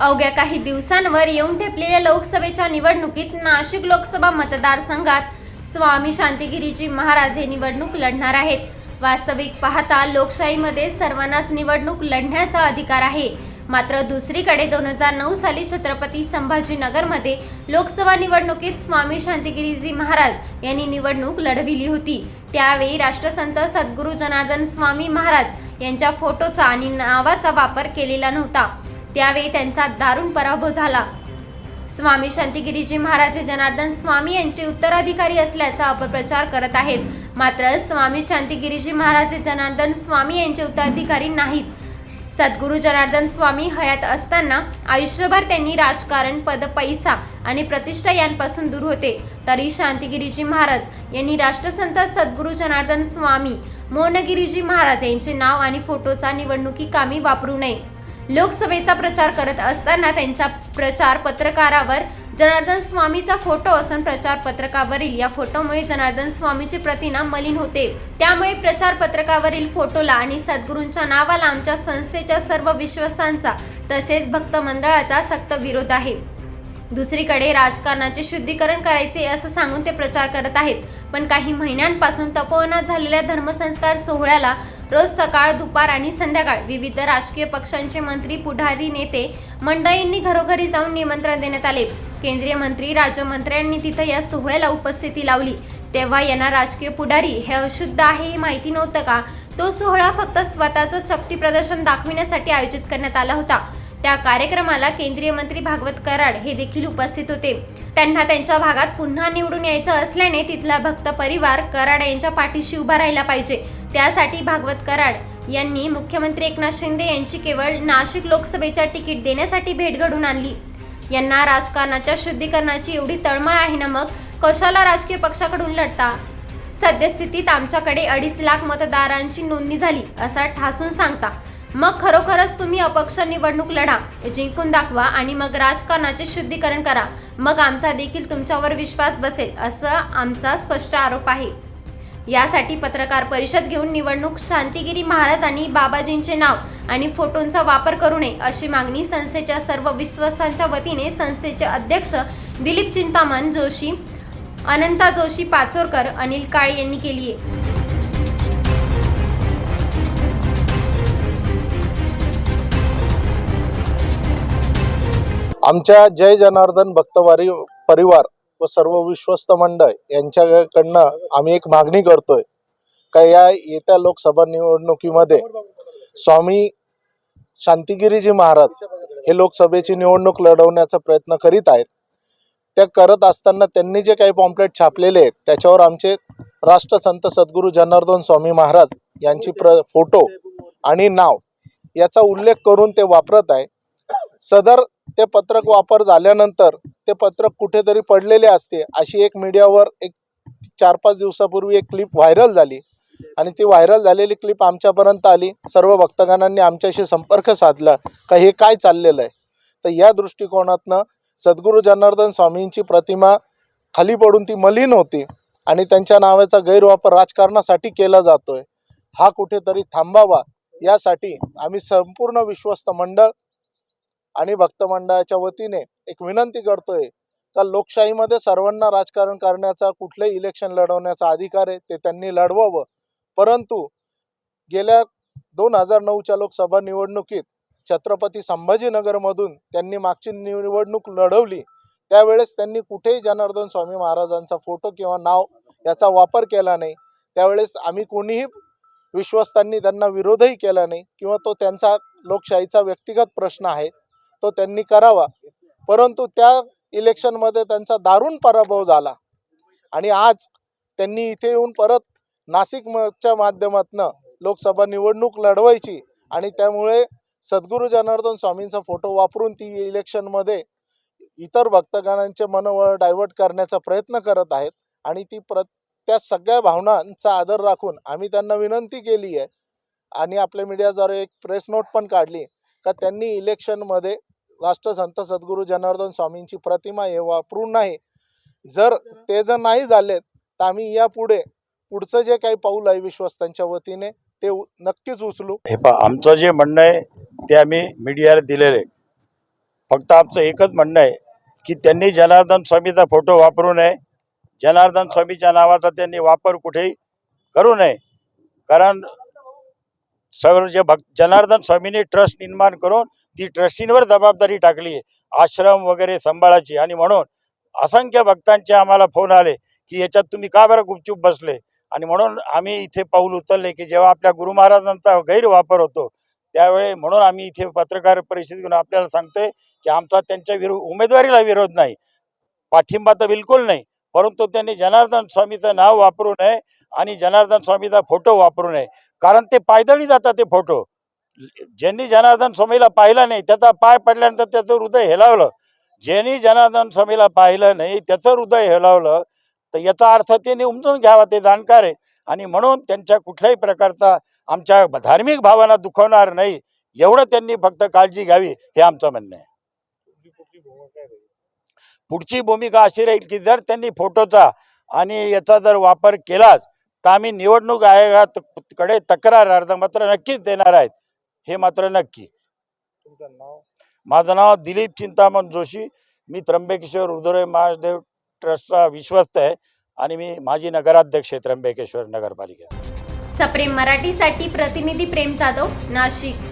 अवघ्या काही दिवसांवर येऊन ठेपलेल्या लोकसभेच्या निवडणुकीत नाशिक लोकसभा मतदारसंघात स्वामी शांतिगिरीजी महाराज हे निवडणूक लढणार आहेत. वास्तविक पाहता लोकशाहीमध्ये सर्वांनाच निवडणूक लढण्याचा अधिकार आहे. मात्र दुसरीकडे दोन हजार नऊ साली छत्रपती संभाजीनगरमध्ये लोकसभा निवडणुकीत स्वामी शांतिगिरीजी महाराज यांनी निवडणूक लढविली होती. त्यावेळी राष्ट्रसंत सद्गुरू जनार्दन स्वामी महाराज यांच्या फोटोचा आणि नावाचा वापर केलेला नव्हता. त्यावेळी त्यांचा दारुण पराभव झाला. स्वामी शांतिगिरीजी महाराज हे जनार्दन स्वामी यांचे उत्तराधिकारी असल्याचा अपप्रचार करत आहेत. मात्र स्वामी शांतिगिरीजी महाराज हे जनार्दन स्वामी यांचे उत्तराधिकारी नाहीत. सद्गुरू जनार्दन स्वामी हयात असताना आयुष्यभर त्यांनी राजकारण पद पैसा आणि प्रतिष्ठा यांपासून दूर होते. तरी शांतिगिरीजी महाराज यांनी राष्ट्रसंत सद्गुरू जनार्दन स्वामी मोनगिरीजी महाराज यांचे नाव आणि फोटोचा निवडणुकी कामी वापरू नये. लोकसभेचा प्रचार करत असताना त्यांचा प्रचार पत्रकारावर जनार्दन स्वामीचा फोटो असून प्रचार पत्रकावरील या फोटोमुळे जनार्दन स्वामीची प्रतिमा मलिन होते. त्यामुळे प्रचार पत्रकावरील फोटोला आणि सद्गुरूंच्या नावाला आमच्या संस्थेच्या सर्व विश्वासांचा तसेच भक्त मंडळाचा सक्त विरोध आहे. दुसरीकडे राजकारणाचे शुद्धीकरण करायचे असं सांगून ते प्रचार करत आहेत. पण काही महिन्यांपासून तपोवनात झालेल्या धर्मसंस्कार सोहळ्याला रोज सकाळ दुपार आणि संध्याकाळ विविध राजकीय पक्षांचे मंत्री पुढारी नेते मंडळींनी घरोघरी जाऊन निमंत्रण देण्यात आले. केंद्रीय मंत्री राज्यमंत्र्यांनी तिथं या सोहळ्याला उपस्थिती लावली. तेव्हा यांना राजकीय पुढारी हे अशुद्ध आहे हे माहिती नव्हतं का? तो सोहळा फक्त स्वतःचं शक्ती प्रदर्शन दाखविण्यासाठी आयोजित करण्यात आला होता. त्या कार्यक्रमाला केंद्रीय मंत्री भागवत कराड हे देखील उपस्थित होते. त्यांना त्यांच्या भागात पुन्हा निवडून यायचं असल्याने तिथला भक्त परिवार कराड यांच्या पाठीशी उभा राहिला पाहिजे. त्यासाठी भागवत कराड यांनी मुख्यमंत्री एकनाथ शिंदे यांची केवळ नाशिक लोकसभेच्या तिकीट देण्यासाठी भेट घडून आणली. यांना राजकारणाच्या शुद्धीकरणाची एवढी तळमळ आहे ना मग कशाला राजकीय पक्षाकडून लढता? सद्यस्थितीत आमच्याकडे अडीच लाख मतदारांची नोंदणी झाली असा ठासून सांगता. मग खरोखरच तुम्ही अपक्ष निवडणूक लढा जिंकून दाखवा आणि मग राजकारणाचे शुद्धीकरण करा. मग आमचा देखील तुमच्यावर विश्वास बसेल असं आमचा स्पष्ट आरोप आहे. यासाठी पत्रकार परिषद घेऊन निवडणूक शांतिगिरी महाराज आणि बाबाजींचे नाव आणि फोटोंचा वापर करू नये अशी मागणी संस्थेच्या सर्व विश्वासांच्या वतीने संस्थेचे अध्यक्ष दिलीप चिंतामण जोशी अनंता जोशी पाचोरकर अनिल काळे यांनी केली आहे. आमच्या जय जनार्दन भक्तवारी परिवार व सर्व विश्वस्त मंडळ यांच्याकडनं आम्ही एक मागणी करतोय का या येत्या लोकसभा निवडणुकीमध्ये स्वामी शांतिगिरीजी महाराज हे लोकसभेची निवडणूक लढवण्याचा प्रयत्न करीत आहेत. त्या करत असताना त्यांनी जे काही पॉम्पलेट छापलेले आहेत त्याच्यावर आमचे राष्ट्रसंत सद्गुरू जनार्दन स्वामी महाराज यांची प्र फोटो आणि नाव याचा उल्लेख करून ते वापरत आहे. सदर ते पत्रक वापर झाल्यानंतर ते पत्रक कुठेतरी पडलेले असते. अशी एक मीडियावर एक चार पाच दिवसापूर्वी एक क्लिप व्हायरल झाली. आणि ती व्हायरल झालेली क्लिप आमच्यापर्यंत आली. सर्व भक्तगणांनी आमच्याशी संपर्क साधला का हे काय चाललेलं आहे? तर या दृष्टिकोनातनं सद्गुरू जनार्दन स्वामींची प्रतिमा खाली पडून ती मलिन होती आणि त्यांच्या नावाचा गैरवापर राजकारणासाठी केला जातोय. हा कुठेतरी थांबावा यासाठी आम्ही संपूर्ण विश्वस्त मंडळ आणि भक्तमंडळाच्या वतीने एक विनंती करतोय का लोकशाहीमध्ये सर्वांना राजकारण करण्याचा कुठलंही इलेक्शन लढवण्याचा अधिकार आहे ते त्यांनी लढवावं. परंतु गेल्या दोन हजार नऊच्या लोकसभा निवडणुकीत छत्रपती संभाजीनगरमधून त्यांनी मागची निवडणूक लढवली. त्यावेळेस त्यांनी कुठेही जनार्दन स्वामी महाराजांचा फोटो किंवा नाव याचा वापर केला नाही. त्यावेळेस आम्ही कोणीही विश्वस्तांनी त्यांना विरोधही केला नाही किंवा तो त्यांचा लोकशाहीचा व्यक्तिगत प्रश्न आहे. तो त्यांनी करावा. परंतु त्या इलेक्शनमध्ये त्यांचा दारुण पराभव झाला. आणि आज त्यांनी इथे येऊन परत नाशिकच्या माध्यमातनं लोकसभा निवडणूक लढवायची आणि त्यामुळे सद्गुरू जनार्दन स्वामींचा फोटो वापरून ती इलेक्शनमध्ये इतर भक्तगणांचे मनोबळ डायव्हर्ट करण्याचा प्रयत्न करत आहेत. आणि ती प्र त्या सगळ्या भावनांचा आदर राखून आम्ही त्यांना विनंती केली आहे. आणि आपल्या मीडियाद्वारे एक प्रेस नोट पण काढली का त्यांनी इलेक्शनमध्ये राष्ट्रसंत सद्गुरू जनार्दन स्वामींची प्रतिमा हे वापरून नाही. जर ते जर नाही झाले तर आम्ही यापुढे पुढचं जे काही पाऊल आहे विश्वस्तांच्या वतीने ते उ- नक्कीच उचलू. हे पा आमचं जे म्हणणं आहे ते आम्ही मीडियाला दिलेलं. आहे फक्त आमचं एकच म्हणणं आहे की त्यांनी जनार्दन स्वामीचा फोटो वापरू नये. जनार्दन स्वामीच्या नावाचा त्यांनी वापर कुठेही करू नये. कारण सर्व जे भक्त जनार्दन स्वामींनी ट्रस्ट निर्माण करून ती ट्रस्टींवर जबाबदारी टाकली आहे आश्रम वगैरे सांभाळायची. आणि म्हणून असंख्य भक्तांचे आम्हाला फोन आले की याच्यात तुम्ही का बरं गुपचूप बसले? आणि म्हणून आम्ही इथे पाऊल उचलले की जेव्हा आपल्या गुरु महाराजांचा गैरवापर होतो त्यावेळी म्हणून आम्ही इथे पत्रकार परिषद घेऊन आपल्याला सांगतोय की आमचा त्यांच्या विरो उमेदवारीला विरोध नाही. पाठिंबा तर बिलकुल नाही परंतु त्यांनी जनार्दन स्वामीचं नाव वापरू नये आणि जनार्दन स्वामीचा फोटो वापरू नये. कारण ते पायदळी जातात ते फोटो. ज्यांनी जनार्दन स्वामीला पाहिलं नाही त्याचा पाय पडल्यानंतर त्याचं हृदय हेलावलं ज्यांनी जनार्दन स्वामीला पाहिलं नाही त्याचं हृदय हेलावलं तर याचा अर्थ त्यांनी उमजून घ्यावा ते जाणकार आहे. आणि म्हणून त्यांच्या कुठल्याही प्रकारचा आमच्या धार्मिक भावना दुखवणार नाही एवढं त्यांनी फक्त काळजी घ्यावी हे आमचं म्हणणं आहे. पुढची भूमिका अशी राहील की जर त्यांनी फोटोचा आणि याचा जर वापर केलाच तर आम्ही निवडणूक आयोगाकडे तक्रार अर्ज मात्र नक्कीच देणार आहेत. हे मात्र नक्की. माझं नाव दिलीप चिंतामण जोशी. मी त्र्यंबकेश्वर उदय महादेव ट्रस्टचा विश्वस्त आहे आणि मी माजी नगराध्यक्ष आहे त्र्यंबकेश्वर नगरपालिका सप्रेम मराठीसाठी प्रतिनिधी प्रेम जाधव नाशिक.